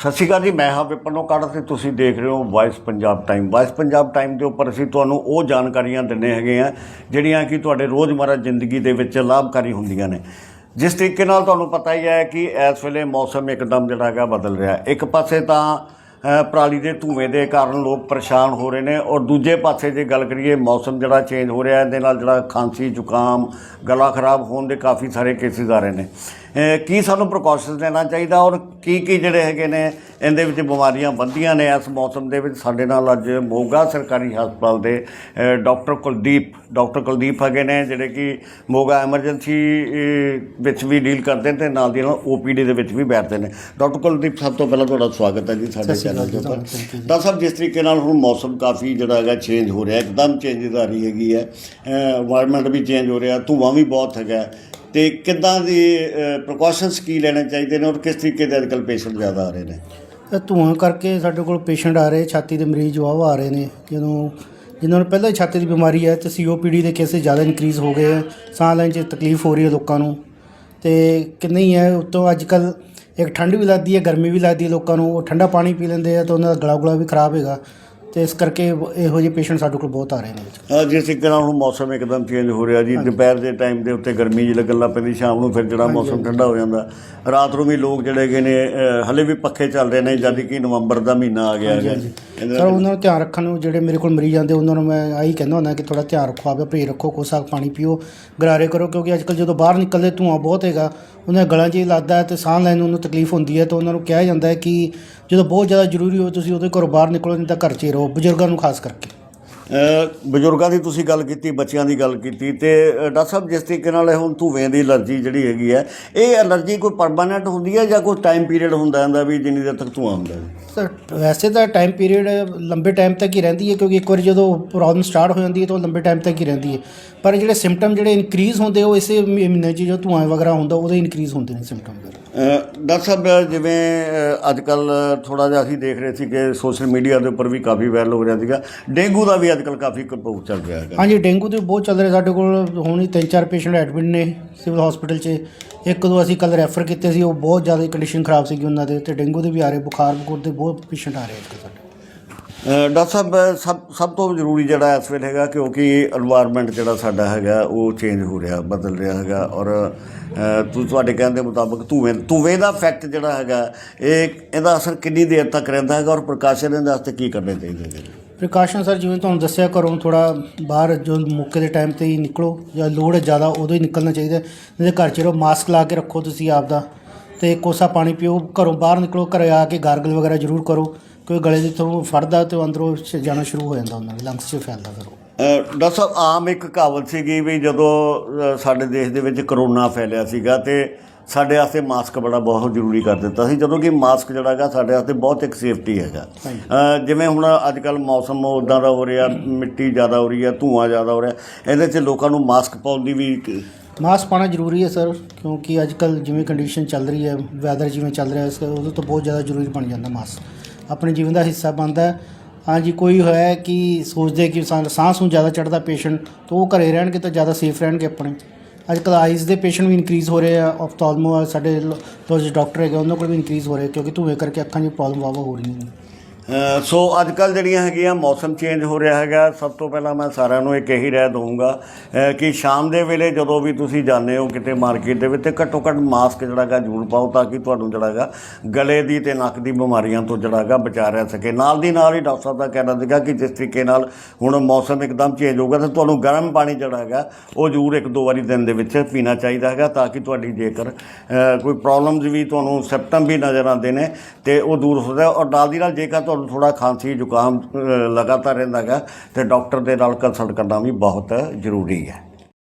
ਸਤਿ ਸ਼੍ਰੀ ਅਕਾਲ ਜੀ ਮੈਂ ਹਾਂ ਵਿਪਨੋ ਕਾੜਾ ਤੇ ਤੁਸੀਂ ਦੇਖ ਰਹੇ ਹੋ voice Punjab time voice Punjab time ਦੇ ਉੱਪਰ ਅਸੀਂ ਤੁਹਾਨੂੰ ਉਹ ਜਾਣਕਾਰੀਆਂ ਦਿੰਨੇ ਹੈਗੇ ਆ ਜਿਹੜੀਆਂ ਕਿ ਤੁਹਾਡੇ ਰੋਜ਼ਮਰਾ ਜ਼ਿੰਦਗੀ ਦੇ ਵਿੱਚ ਲਾਭਕਾਰੀ ਹੁੰਦੀਆਂ ਨੇ। ਜਿਸ ਤਰੀਕੇ ਨਾਲ ਤੁਹਾਨੂੰ ਪਤਾ ਹੀ ਹੈ ਕਿ ਇਸ ਵੇਲੇ ਮੌਸਮ ਇੱਕਦਮ ਜਿਹੜਾ ਹੈਗਾ ਬਦਲ ਰਿਹਾ। ਹੈ। ਇੱਕ ਪਾਸੇ ਤਾਂ ਅ, ਪਰਾਲੀ ਦੇ ਧੂਏ ਦੇ ਕਾਰਨ ਲੋਕ ਪਰੇਸ਼ਾਨ ਹੋ ਰਹੇ ਨੇ ਔਰ ਦੂਜੇ ਪਾਸੇ ਜੇ ਗੱਲ ਕਰੀਏ ਮੌਸਮ ਜਿਹੜਾ ਚੇਂਜ ਹੋ ਰਿਹਾ ਇਹਦੇ ਨਾਲ ਜਿਹੜਾ ਖਾਂਸੀ ਜ਼ੁਕਾਮ ਗਲਾ ਖਰਾਬ ਹੋਣ ਦੇ ਕਾਫੀ ਸਾਰੇ ਕੇਸਿਸ ਆ ਰਹੇ ਨੇ। ਕੀ ਸਾਨੂੰ ਪ੍ਰੀਕਾਸ਼ਨ ਲੈਣਾ ਚਾਹੀਦਾ ਔਰ ਕੀ ਕੀ ਜਿਹੜੇ ਹੈਗੇ ਨੇ ਇਹਦੇ ਵਿੱਚ ਬਿਮਾਰੀਆਂ ਵੱਧਦੀਆਂ ਨੇ ਇਸ ਮੌਸਮ ਦੇ ਵਿੱਚ? ਸਾਡੇ ਨਾਲ ਅੱਜ ਮੋਗਾ ਸਰਕਾਰੀ ਹਸਪਤਾਲ ਦੇ ਡਾਕਟਰ ਕੁਲਦੀਪ ਡਾਕਟਰ ਕੁਲਦੀਪ ਹੈਗੇ ਨੇ ਜਿਹੜੇ ਕਿ ਮੋਗਾ ਐਮਰਜੈਂਸੀ ਵਿੱਚ ਵੀ ਡੀਲ ਕਰਦੇ ਨੇ ਤੇ ਨਾਲ ਦੀ ਨਾਲ ਓਪੀਡੀ ਦੇ ਵਿੱਚ ਵੀ ਬੈਠਦੇ ਨੇ। ਡਾਕਟਰ ਕੁਲਦੀਪ ਸਭ ਤੋਂ ਪਹਿਲਾਂ ਤੁਹਾਡਾ ਸਵਾਗਤ ਹੈ ਜੀ ਸਾਡੇ ਚੈਨਲ ਦੇ ਉੱਪਰ। ਤਾਂ ਸਭ ਜਿਸ ਤਰੀਕੇ ਨਾਲ ਹੁਣ ਮੌਸਮ ਕਾਫੀ ਜਿਹੜਾ ਹੈਗਾ ਚੇਂਜ ਹੋ ਰਿਹਾ ਇੱਕਦਮ ਚੇਂਜ ਆ ਰਹੀ ਹੈਗੀ ਹੈ। এনवायरमेंट ਵੀ ਚੇਂਜ ਹੋ ਰਿਹਾ ਧੂਆਂ ਵੀ ਬਹੁਤ ਹੈਗਾ ਤੇ ਕਿੱਦਾਂ ਦੀ ਪ੍ਰੀਕਾਸ਼ਨਸ ਕੀ ਲੈਣੇ ਚਾਹੀਦੇ ਨੇ ਔਰ ਕਿਸ ਤਰੀਕੇ ਦੇ ਅੱਜਕੱਲ ਪੇਸ਼ੈਂਟ ਜ਼ਿਆਦਾ ਆ ਰਹੇ ਨੇ? ਇਹ ਧੂਆਂ ਕਰਕੇ ਸਾਡੇ ਕੋਲ ਪੇਸ਼ੈਂਟ ਆ ਰਹੇ, ਛਾਤੀ ਦੇ ਮਰੀਜ਼ ਵਾਹ ਆ ਰਹੇ ਨੇ। ਜਦੋਂ ਜਿਨ੍ਹਾਂ ਨੂੰ ਪਹਿਲਾਂ ਹੀ ਛਾਤੀ ਦੀ ਬਿਮਾਰੀ ਹੈ, ਤੇ ਸੀਓਪੀਡੀ ਦੇ ਕੇਸਿਸ ਜ਼ਿਆਦਾ ਇਨਕਰੀਜ਼ ਹੋ ਗਏ ਹੈ। ਸਾਹ ਲੈਣ 'ਚ ਤਕਲੀਫ ਹੋ ਰਹੀ ਹੈ ਲੋਕਾਂ ਨੂੰ। ਤੇ ਕਿੰਨੇ ਹੀ ਹੈ ਉਤੋਂ ਅੱਜ ਕੱਲ ਇੱਕ ਠੰਡ ਵੀ ਲੱਗਦੀ ਹੈ, ਗਰਮੀ ਵੀ ਲੱਗਦੀ ਹੈ ਲੋਕਾਂ ਨੂੰ। ਉਹ ਠੰਡਾ ਪਾਣੀ ਪੀ ਲੈਂਦੇ ਆ, ਤਾਂ ਉਹਨਾਂ ਦਾ ਗਲਾ ਗੁਲਾ ਵੀ ਖਰਾਬ ਹੈਗਾ। ਤੇ ਇਸ ਕਰਕੇ ਇਹੋ ਜਿਹੇ ਪੇਸ਼ੈਂਟ ਸਾਡੇ ਕੋਲ ਬਹੁਤ ਆ ਰਹੇ ਨੇ। ਅਹ ਜਿਸ ਤਰੀਕੇ ਨਾਲ ਹੁਣ ਮੌਸਮ ਇੱਕਦਮ ਚੇਂਜ ਹੋ ਰਿਹਾ ਜੀ ਦੁਪਹਿਰ ਦੇ ਟਾਈਮ ਦੇ ਉੱਤੇ ਗਰਮੀ ਜਿਹੀ ਲੱਗਣ ਲੱਗ ਪੈਂਦੀ ਸ਼ਾਮ ਨੂੰ ਫਿਰ ਜਿਹੜਾ ਮੌਸਮ ਠੰਡਾ ਹੋ ਜਾਂਦਾ। ਰਾਤ ਨੂੰ ਵੀ ਲੋਕ ਜਿਹੜੇ ਹੈਗੇ ਨੇ ਅਹ ਹਲੇ ਵੀ ਪੱਖੇ ਚੱਲ ਰਹੇ ਨੇ ਜਦ ਕਿ ਨਵੰਬਰ ਦਾ ਮਹੀਨਾ ਆ ਗਿਆ ਇਹਦੇ ਸਰ ਉਹਨਾਂ ਨੂੰ ਧਿਆਨ ਰੱਖਣ ਨੂੰ ਜਿਹੜੇ ਮੇਰੇ ਕੋਲ ਮਰੀਜ਼ ਆਉਂਦੇ ਉਹਨਾਂ ਨੂੰ ਮੈਂ ਆਹੀ ਕਹਿੰਦਾ ਹੁੰਦਾ ਕਿ ਥੋੜਾ ਧਿਆਨ ਰੱਖੋ ਆਪੇ ਭੇਜ ਰੱਖੋ ਕੋਸਾ ਪਾਣੀ ਪੀਓ ਗਰਾਰੇ ਕਰੋ ਕਿਉਂਕਿ ਅੱਜ ਕੱਲ ਜਦੋਂ ਬਾਹਰ ਨਿਕਲਦੇ ਧੂਆਂ ਬਹੁਤ ਹੈਗਾ। ਉਹਨਾਂ ਦੇ ਗਲਾਂ 'ਚ ਹੀ ਲੱਗਦਾ ਹੈ ਤੇ ਸਾਹ ਲੈਣ ਨੂੰ ਉਹਨੂੰ ਤਕਲੀਫ ਹੁੰਦੀ ਹੈ ਤਾਂ ਉਹਨਾਂ ਨੂੰ ਕਿਹਾ ਜਾਂਦਾ ਹੈ ਕਿ ਜਦੋਂ ਬਹੁਤ ਜ਼ਿਆਦਾ ਜ਼ਰੂਰੀ ਹੋ ਤੁਸੀਂ ਉਹਦੇ ਘਰੋਂ ਬਾਹਰ ਨਿਕਲੋ ਨਹੀਂ ਤਾਂ ਘਰ 'ਚ ਹੀ ਰਹੋ। ਬਜ਼ੁਰਗਾਂ ਨੂੰ ਖਾਸ ਕਰਕੇ? ਬਜ਼ੁਰਗਾਂ ਦੀ ਤੁਸੀਂ ਗੱਲ ਕੀਤੀ ਬੱਚਿਆਂ ਦੀ ਗੱਲ ਕੀਤੀ ਤੇ ਡਾਕਟਰ ਸਾਹਿਬ ਜਿਸ ਤਰੀਕੇ ਨਾਲ ਇਹ ਹੁਣ ਧੂਵੇਂ ਦੀ ਅਲਰਜੀ ਜਿਹੜੀ ਹੈਗੀ ਹੈ ਇਹ ਅਲਰਜੀ ਕੋਈ ਪਰਮਾਨੈਂਟ ਹੁੰਦੀ ਹੈ ਜਾਂ ਕੋਈ ਟਾਈਮ ਪੀਰੀਅਡ ਹੁੰਦਾ ਹੁੰਦਾ ਵੀ ਜਿੰਨੀ ਦੇਰ ਤੱਕ ਧੂਆਂ ਹੁੰਦਾ ਹੈ? ਸਰ ਵੈਸੇ ਤਾਂ ਟਾਈਮ ਪੀਰੀਅਡ ਲੰਬੇ ਟਾਈਮ ਤੱਕ ਹੀ ਰਹਿੰਦੀ ਹੈ ਕਿਉਂਕਿ ਇੱਕ ਵਾਰ ਜਦੋਂ ਪ੍ਰੋਬਲਮ ਸਟਾਰਟ ਹੋ ਜਾਂਦੀ ਹੈ ਤਾਂ ਉਹ ਲੰਬੇ ਟਾਈਮ ਤੱਕ ਹੀ ਰਹਿੰਦੀ ਹੈ। ਪਰ ਜਿਹੜੇ ਸਿੰਪਟਮ ਜਿਹੜੇ ਇਨਕਰੀਜ਼ ਹੁੰਦੇ ਉਹ ਇਸੇ ਮਹੀਨੇ 'ਚ ਜੋ ਧੂਆਂ ਵਗੈਰਾ ਹੁੰਦਾ ਉਹਦੇ ਇਨਕਰੀਜ਼ ਹੁੰਦੇ ਨੇ ਸਿੰਪਟਮ ਵਗੈਰਾ। ਡਾਕਟਰ ਸਾਹਿਬ ਜਿਵੇਂ ਅੱਜ ਕੱਲ ਥੋੜਾ ਜਿਹਾ ਅਸੀਂ ਦੇਖ ਰਹੇ ਸੀ ਕਿ ਸੋਸ਼ਲ ਮੀਡੀਆ ਦੇ ਉੱਪਰ ਵੀ ਕਾਫੀ ਵਾਇਰਲ ਹੋ ਰਿਹਾ ਸੀਗਾ। ਡੇਂਗੂ ਦਾ ਵੀ ਅੱਜ ਕੱਲ ਕਾਫੀ ਕਪੂਰ ਚੱਲ ਰਿਹਾ ਹੈਗਾ। ਹਾਂਜੀ, ਡੇਂਗੂ ਦੇ ਬਹੁਤ ਚੱਲ ਰਿਹਾ ਸਾਡੇ ਕੋਲ। ਹੁਣ ਹੀ ਤਿੰਨ ਚਾਰ ਪੇਸ਼ੈਂਟ ਐਡਮਿਟ ਨੇ ਸਿਵਲ ਹਸਪੀਟਲ 'ਚ। ਇੱਕ ਦੋ ਅਸੀਂ ਕੱਲ ਰੈਫਰ ਕੀਤੇ ਸੀ, ਉਹ ਬਹੁਤ ਜ਼ਿਆਦਾ ਕੰਡੀਸ਼ਨ ਖਰਾਬ ਸੀਗੀ ਉਹਨਾਂ ਦੇ ਤੇ ਡੇਂਗੂ ਦੇ ਵੀ ਆ ਰਹੇ ਬੁਖਾਰ ਬੁਖਾਰ ਦੇ ਬਹੁਤ ਪੇਸ਼ੈਂਟ ਆ ਰਹੇ ਅੱਜ ਕੱਲ੍ਹ ਸਾਡੇ। ਡਾਕਟਰ ਸਾਹਿਬ ਸਭ ਸਭ ਤੋਂ ਜ਼ਰੂਰੀ ਜਿਹੜਾ ਇਸ ਵੇਲੇ ਹੈਗਾ ਕਿਉਂਕਿ এনवायरमेंट ਜਿਹੜਾ ਸਾਡਾ ਹੈਗਾ, ਉਹ ਚੇਂਜ ਹੋ ਰਿਹਾ, ਬਦਲ ਰਿਹਾ ਹੈਗਾ ਔਰ ਤੁਹਾਡੇ ਕਹਿਣ ਦੇ ਮੁਤਾਬਕ ਧੂਏ ਧੂਏ ਦਾ ਫੈਕਟ ਜਿਹੜਾ ਹੈਗਾ, ਇਹ ਇਹਦਾ ਅਸਰ ਕਿੰਨੀ ਦੇਰ ਤੱਕ ਰਹਿੰਦਾ ਹੈਗਾ ਔਰ ਪ੍ਰਕਾਸ਼ਨ ਇਹਦੇ ਵਾਸਤੇ ਕੀ ਕਰਨੇ ਚਾਹੀਦੇ ਨੇ? ਪ੍ਰਕਾਸ਼ਨ ਸਰ, ਜਿਵੇਂ ਤੁਹਾਨੂੰ ਦੱਸਿਆ ਘਰੋਂ ਥੋੜਾ ਬਾਹਰ ਜੋ ਮੌਕੇ ਦੇ ਟਾਈਮ ਤੇ ਹੀ ਨਿਕਲੋ ਜਾਂ ਲੋੜ ਜ਼ਿਆਦਾ, ਉਦੋਂ ਹੀ ਨਿਕਲਣਾ ਚਾਹੀਦਾ ਜਿਹਦੇ ਘਰ ਚ ਰਹੋ ਮਾਸਕ ਲਾ ਕੇ ਰੱਖੋ ਤੁਸੀਂ ਆਪ ਦਾ ਤੇ ਕੋਸਾ ਪਾਣੀ ਪੀਓ ਘਰੋਂ ਬਾਹਰ ਨਿਕਲੋ ਘਰੇ ਆ ਕੇ ਗਾਰਗਲ ਵਗੈਰਾ ਜ਼ਰੂਰ ਕਰੋ ਕਿਉਂਕਿ ਗਲੇ ਦੇ ਤੋਂ ਫੜਦਾ ਤੇ ਉਹ ਅੰਦਰੋਂ ਸ਼- ਜਾਣਾ ਸ਼ੁਰੂ ਹੋ ਜਾਂਦਾ ਉਹਨਾਂ ਦੇ ਲੰਗਸ 'ਚ ਫੈਲਦਾ ਫਿਰ ਉਹ। ਅਹ ਡਾਕਟਰ ਸਾਹਿਬ ਆਮ ਇੱਕ ਕਹਾਵਤ ਸੀਗੀ ਵੀ ਜਦੋਂ ਅਹ, ਸਾਡੇ ਦੇਸ਼ ਦੇ ਵਿੱਚ ਕਰੋਨਾ ਫੈਲਿਆ ਸੀਗਾ ਤੇ ਸਾਡੇ ਵਾਸਤੇ ਮਾਸਕ ਬੜਾ ਬਹੁਤ ਜ਼ਰੂਰੀ ਕਰ ਦਿੱਤਾ ਸੀ ਜਦੋਂ ਕਿ ਮਾਸਕ ਜਿਹੜਾ ਹੈਗਾ ਸਾਡੇ ਵਾਸਤੇ ਬਹੁਤ ਇੱਕ ਸੇਫਟੀ ਹੈਗਾ। ਅਹ, ਜਿਵੇਂ ਹੁਣ ਅੱਜ ਕੱਲ ਮੌਸਮ ਉਦਾਂ ਦਾ ਹੋ ਰਿਹਾ ਮਿੱਟੀ ਜ਼ਿਆਦਾ ਹੋ ਰਹੀ ਹੈ ਧੂਆਂ ਜ਼ਿਆਦਾ ਹੋ ਰਿਹਾ ਇਹਦੇ 'ਚ ਲੋਕਾਂ ਨੂੰ ਮਾਸਕ ਪਾਉਣ ਦੀ ਵੀ ਇੱਕ- ਮਾਸਕ ਪਾਣਾ ਜ਼ਰੂਰੀ ਹੈ ਸਰ, ਕਿਉਂਕਿ ਅੱਜ ਕੱਲ ਜਿਵੇਂ ਕੰਡੀਸ਼ਨ ਚੱਲ ਰਹੀ ਹੈ ਵੈਦਰ ਜਿਵੇਂ ਚੱਲ ਰਿਹਾ ਇਸ ਉਹਦੇ ਤੋਂ ਬਹੁਤ ਜ਼ਿਆਦਾ ਜ਼ਰੂਰੀ ਬਣ ਜਾਂਦਾ ਮਾਸਕ। ਆਪਣੇ ਜੀਵਨ ਦਾ ਹਿੱਸਾ ਬਣਦਾ ਹੈ। ਹਾਂਜੀ ਕੋਈ ਹੋਇਆ ਕਿ ਸੋਚਦੇ ਕਿ ਸਾਂ- ਸਾਹ ਸੂ ਜ਼ਿਆਦਾ ਚੜਦਾ ਪੇਸ਼ੈਂਟ ਤਾਂ ਉਹ ਘਰੇ ਰਹਿਣਗੇ ਤਾਂ ਜ਼ਿਆਦਾ ਸੇਫ ਰਹਿਣਗੇ ਆਪਣੇ। ਅੱਜ ਕੱਲ ਆਈਜ਼ ਦੇ ਪੇਸ਼ੈਂਟ ਵੀ ਇਨਕਰੀਜ਼ ਹੋ ਰਹੇ ਆ ਆਪਥਾਲਮੋ ਸਾਡੇ ਜੋ ਡਾਕਟਰ ਹੈਗੇ, ਉਹਨਾਂ ਕੋਲ ਵੀ ਇਨਕਰੀਜ਼ ਹੋ ਰਹੇ ਕਿਉਂਕਿ ਧੂਏ ਕਰਕੇ ਅੱਖਾਂ 'ਚ ਪ੍ਰੋਬਲਮ ਵਾਵਾ ਹੋ ਰਹੀਆਂ ਨੇ। ਸੋ ਅੱਜ ਕੱਲ ਜਿਹੜੀਆਂ ਹੈਗੀਆਂ ਮੌਸਮ ਚੇਂਜ ਹੋ ਰਿਹਾ ਹੈਗਾ, ਸਭ ਤੋਂ ਪਹਿਲਾਂ ਮੈਂ ਸਾਰਿਆਂ ਨੂੰ ਇੱਕ ਇਹੀ ਰਹਿ ਦਊਂਗਾ ਕਿ ਸ਼ਾਮ ਦੇ ਵੇਲੇ ਜਦੋਂ ਵੀ ਤੁਸੀਂ ਜਾਂਦੇ ਹੋ ਕਿਤੇ ਮਾਰਕੀਟ ਦੇ ਵਿੱਚ, ਤੇ ਘੱਟੋ ਘੱਟ ਮਾਸਕ ਜਿਹੜਾ ਹੈਗਾ ਜ਼ਰੂਰ ਪਾਓ ਤਾਂ ਕਿ ਤੁਹਾਨੂੰ ਜਿਹੜਾ ਹੈਗਾ ਗਲੇ ਦੀ ਤੇ ਨੱਕ ਦੀ ਬਿਮਾਰੀਆਂ ਤੋਂ ਜਿਹੜਾ ਹੈਗਾ ਬਚਾ ਰਹਿ ਸਕੇ। ਨਾਲ ਦੀ ਨਾਲ ਹੀ ਡਾਕਟਰ ਸਾਹਿਬ ਦਾ ਕਹਿਣਾ ਸੀਗਾ ਕਿ ਜਿਸ ਤਰੀਕੇ ਨਾਲ ਹੁਣ ਮੌਸਮ ਇੱਕਦਮ ਚੇਂਜ ਹੋਊਗਾ, ਤਾਂ ਤੁਹਾਨੂੰ ਗਰਮ ਪਾਣੀ ਜਿਹੜਾ ਹੈਗਾ, ਉਹ ਜ਼ਰੂਰ ਇੱਕ ਦੋ ਵਾਰੀ ਦਿਨ ਦੇ ਵਿੱਚ ਪੀਣਾ ਚਾਹੀਦਾ ਹੈਗਾ ਤਾਂ ਕਿ ਤੁਹਾਡੀ ਜੇਕਰ ਕੋਈ ਪ੍ਰੋਬਲਮਸ ਵੀ ਤੁਹਾਨੂੰ ਸਿਪਟਮ ਵੀ ਨਜ਼ਰ ਆਉਂਦੇ ਨੇ, ਤੇ ਉਹ ਦੂਰ ਹੋ ਜਾਏ ਔਰ ਨਾਲ ਦੀ ਨਾਲ ਜੇਕਰ ਤੁਹਾਨੂੰ ਥੋੜਾ ਖਾਂਸੀ ਜ਼ੁਕਾਮ ਲਗਾਤਾਰ ਰਹਿੰਦਾ ਹੈਗਾ, ਤੇ ਡਾਕਟਰ ਦੇ ਨਾਲ ਕੰਸਲਟ ਕਰਨਾ ਵੀ ਬਹੁਤ ਜ਼ਰੂਰੀ ਹੈ।